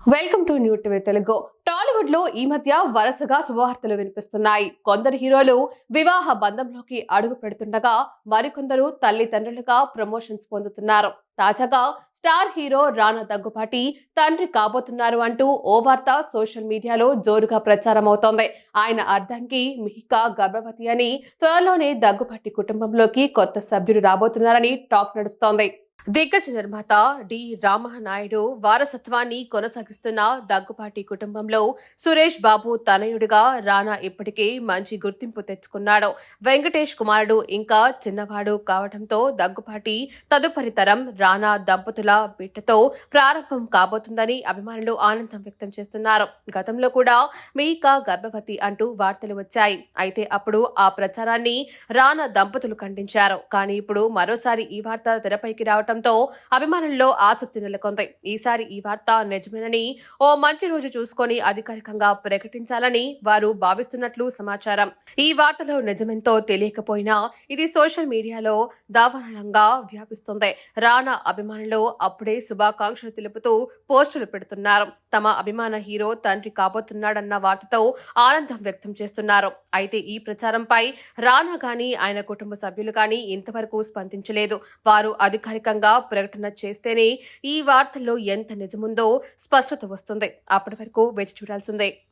Welcome to new TV Telugu టాలీవుడ్లో ఈ మధ్య వరుసగా శుభవార్తలు వినిపిస్తున్నాయి. కొందరు హీరోలు వివాహ బంధంలోకి అడుగు పెడుతుండగా మరికొందరు తల్లిదండ్రులుగా ప్రమోషన్స్ పొందుతున్నారు. తాజాగా స్టార్ హీరో రానా దగ్గుపాటి తండ్రి కాబోతున్నారు అంటూ ఓ వార్త సోషల్ మీడియాలో జోరుగా ప్రచారం అవుతోంది. ఆయన అర్థంకి మిహికా గర్భవతి అని త్వరలోనే దగ్గుపాటి కుటుంబంలోకి కొత్త సభ్యుడు రాబోతున్నారని టాక్ నడుస్తోంది. దిగ్గజ నిర్మాత డి రామనాయుడు వారసత్వాన్ని కొనసాగిస్తున్న దగ్గుపాటి కుటుంబంలో సురేష్ బాబు తనయుడిగా రానా ఇప్పటికే మంచి గుర్తింపు తెచ్చుకున్నాడు. వెంకటేష్ కుమారుడు ఇంకా చిన్నవాడు కావడంతో దగ్గుపాటి తదుపరి తరం రానా దంపతుల బిడ్డతో ప్రారంభం కాబోతుందని అభిమానులు ఆనందం వ్యక్తం చేస్తున్నారు. గతంలో కూడా మీకా గర్భవతి అంటూ వార్తలు వచ్చాయి. అయితే అప్పుడు ఆ ప్రచారాన్ని రానా దంపతులు ఖండించారు. కానీ ఇప్పుడు మరోసారి ఈ వార్త తెరపైకి రావడం రావడంతో అభిమానుల్లో ఆసక్తి నెలకొంది. ఈసారి ఈ వార్త నిజమేనని ఓ మంచి రోజు చూసుకొని అధికారికంగా ప్రకటించాలని వారు భావిస్తున్నట్లు సమాచారం. ఈ వార్తలో నిజమెంతో తెలియకపోయినా ఇది సోషల్ మీడియాలో దావానంగా వ్యాపిస్తుంది. రానా అభిమానులు అప్పుడే శుభాకాంక్షలు తెలుపుతూ పోస్టులు పెడుతున్నారు. తమ అభిమాన హీరో తండ్రి కాబోతున్నాడన్న వార్తతో ఆనందం వ్యక్తం చేస్తున్నారు. అయితే ఈ ప్రచారంపై రానా గాని ఆయన కుటుంబ సభ్యులు గాని ఇంతవరకు స్పందించలేదు. వారు అధికారికంగా ప్రకటన చేస్తేనే ఈ వార్తల్లో ఎంత నిజముందో స్పష్టత వస్తుంది. అప్పటి వరకు వేచి చూడాల్సిందే.